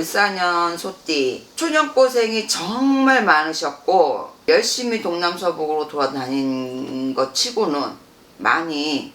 을사년 소띠 초년고생이 정말 많으셨고 열심히 동남서북으로 돌아다닌 것 치고는 많이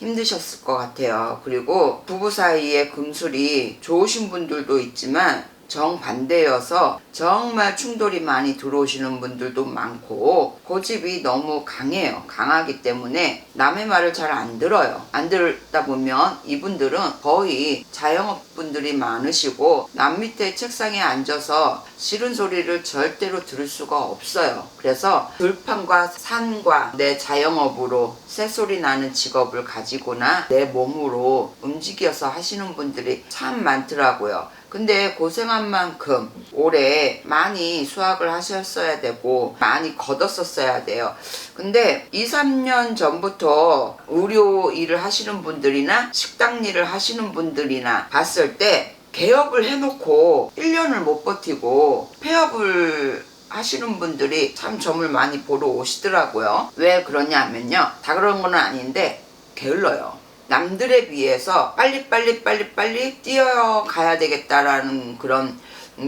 힘드셨을 것 같아요. 그리고 부부 사이에 금술이 좋으신 분들도 있지만 정반대여서 정말 충돌이 많이 들어오시는 분들도 많고 고집이 너무 강해요. 강하기 때문에 남의 말을 잘 안 들어요. 안 들다 보면 이분들은 거의 자영업 분들이 많으시고 남 밑에 책상에 앉아서 싫은 소리를 절대로 들을 수가 없어요. 그래서 들판과 산과 내 자영업으로 새소리 나는 직업을 가지거나 내 몸으로 움직여서 하시는 분들이 참 많더라고요. 근데 고생한 만큼 올해 많이 수확을 하셨어야 되고 많이 걷었었어야 돼요. 근데 2, 3년 전부터 의료 일을 하시는 분들이나 식당 일을 하시는 분들이나 봤을 때 개업을 해놓고 1년을 못 버티고 폐업을 하시는 분들이 참 점을 많이 보러 오시더라고요. 왜 그러냐면요. 다 그런 건 아닌데 게을러요. 남들에 비해서 빨리빨리 빨리빨리 뛰어가야 되겠다라는 그런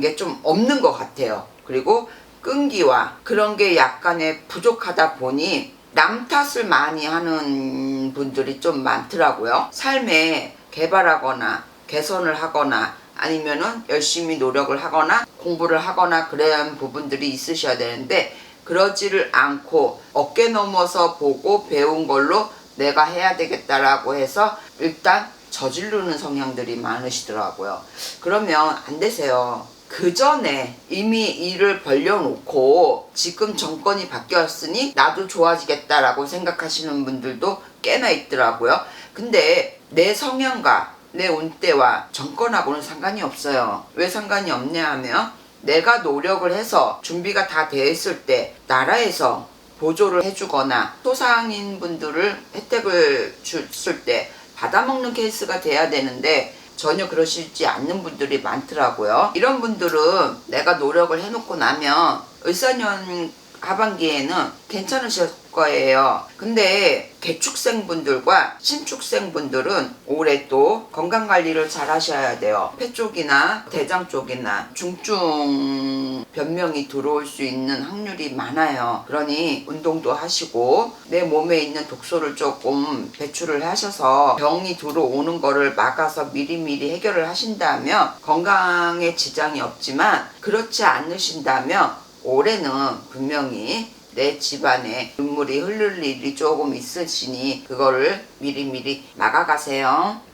게 좀 없는 것 같아요. 그리고 끈기와 그런 게 약간의 부족하다 보니 남 탓을 많이 하는 분들이 좀 많더라고요. 삶에 개발하거나 개선을 하거나 아니면은 열심히 노력을 하거나 공부를 하거나 그런 부분들이 있으셔야 되는데 그러지를 않고 어깨 넘어서 보고 배운 걸로 내가 해야 되겠다라고 해서 일단 저지르는 성향들이 많으시더라고요. 그러면 안 되세요. 그 전에 이미 일을 벌려놓고 지금 정권이 바뀌었으니 나도 좋아지겠다라고 생각하시는 분들도 꽤나 있더라고요. 근데 내 성향과 내 운때와 정권하고는 상관이 없어요. 왜 상관이 없냐 하면 내가 노력을 해서 준비가 다 되어 있을 때 나라에서 보조를 해주거나 소상인 분들을 혜택을 줬을 때 받아먹는 케이스가 돼야 되는데 전혀 그러시지 않는 분들이 많더라고요. 이런 분들은 내가 노력을 해놓고 나면 을사년 하반기에는 괜찮으실 거예요. 근데 개축생 분들과 신축생 분들은 올해 또 건강 관리를 잘 하셔야 돼요. 폐 쪽이나 대장 쪽이나 중증 변명이 들어올 수 있는 확률이 많아요. 그러니 운동도 하시고 내 몸에 있는 독소를 조금 배출을 하셔서 병이 들어오는 거를 막아서 미리미리 해결을 하신다면 건강에 지장이 없지만 그렇지 않으신다면 올해는 분명히 내 집안에 눈물이 흐를 일이 조금 있으시니 그거를 미리미리 막아가세요.